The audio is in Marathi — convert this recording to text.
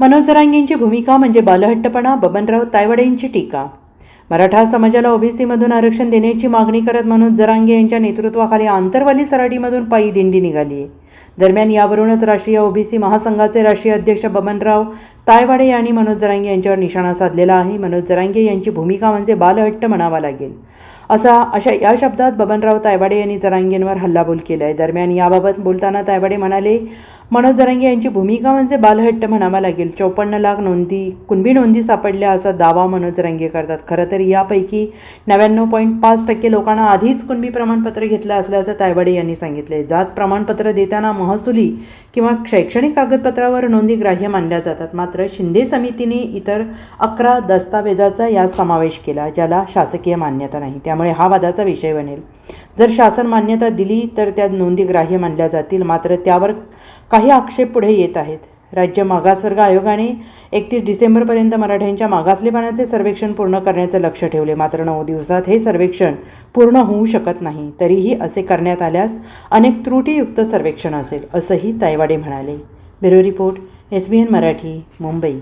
मनोज जरांगेंची भूमिका म्हणजे बालहट्टपणा बबनराव तायवाडेंची टीका. मराठा समाजाला ओबीसीमधून आरक्षण देण्याची मागणी करत मनोज जरांगे यांच्या नेतृत्वाखाली आंतरवाली सराटीमधून पायी दिंडी निघाली. आहे दरम्यान यावरूनच राष्ट्रीय ओबीसी महासंघाचे राष्ट्रीय अध्यक्ष बबनराव तायवाडे यांनी मनोज जरांगे यांच्यावर निशाणा साधलेला आहे. मनोज जरांगे यांची भूमिका म्हणजे बालहट्ट म्हणावा लागेल. असा अशा या शब्दात बबनराव तायवाडे यांनी जरांगेंवर हल्लाबोल केला आहे दरम्यान याबाबत बोलताना तायवाडे म्हणाले मनोज जरांगे यांची भूमिका म्हणजे बालहट्ट म्हणावा लागेल. चौपन्न लाख नोंदी कुणबी नोंदी सापडल्या असा दावा मनोज जरांगे करतात. खरं तर यापैकी नव्याण्णव पॉईंट पाच टक्के लोकांना आधीच कुणबी प्रमाणपत्र घेतलं असल्याचं तायवाडे यांनी सांगितले जात प्रमाणपत्र देताना महसुली किंवा शैक्षणिक कागदपत्रावर नोंदी ग्राह्य मानल्या जातात. मात्र शिंदे समितीने इतर अकरा दस्तावेजाचा यात समावेश केला ज्याला शासकीय मान्यता नाही. त्यामुळे हा वादाचा विषय बनेल. जर शासन मान्यता दिली तर त्या नोंदी ग्राह्य मानल्या जातील. मात्र त्यावर काही आक्षेप पुढे येत आहेत. राज्य मागासवर्ग आयोगाने एकतीस डिसेंबरपर्यंत मराठ्यांच्या मागासलेपणाचे सर्वेक्षण पूर्ण करण्याचे लक्ष ठेवले. मात्र नऊ दिवसात हे सर्वेक्षण पूर्ण होऊ शकत नाही. तरीही असे करण्यात आल्यास अनेक त्रुटीयुक्त सर्वेक्षण असेल असंही तायवाडे म्हणाले. Bureau report S B N Marathi Mumbai.